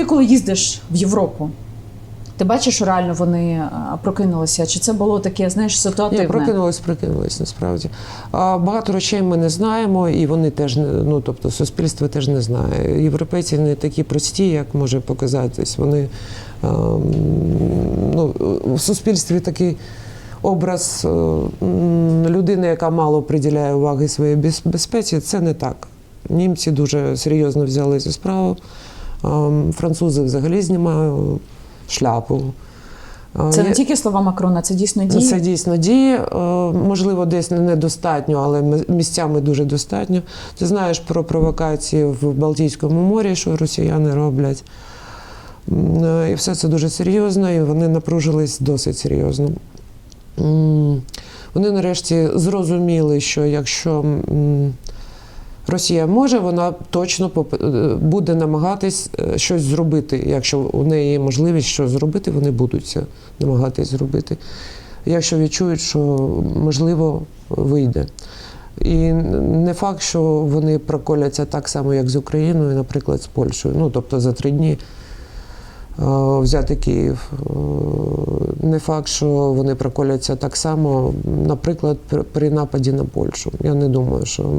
Ти коли їздиш в Європу, ти бачиш, що реально вони е, прокинулися? Чи це було таке, знаєш, ситуативне? Ні, прокинулись, прокинулись насправді. Багато речей ми не знаємо, і вони теж ну, тобто суспільство теж не знає. Європейці не такі прості, як може показатись. Вони ем, ну, в суспільстві такий образ е, людини, яка мало приділяє уваги своїй безпеці, це не так. Німці дуже серйозно взяли цю справу. Ем, Французи взагалі знімають шляпу. Е, Це не тільки слова Макрона, це дійсно дії. це дійсно діє. Е, Можливо, десь недостатньо, але місцями дуже достатньо. Ти знаєш про провокації в Балтійському морі, що росіяни роблять. Е, І все це дуже серйозно, і вони напружились досить серйозно. Вони нарешті зрозуміли, що якщо Росія може, вона точно е, буде намагатись е, щось зробити. Якщо у неї є можливість щось зробити, вони будуть це намагатись зробити. Якщо відчують, що можливо вийде. І не факт, що вони проколяться так само, як з Україною, наприклад, з Польщею. Ну, тобто за три дні е, взяти Київ. Не факт, що вони проколяться так само, наприклад, при- нападі на Польщу. Я не думаю, що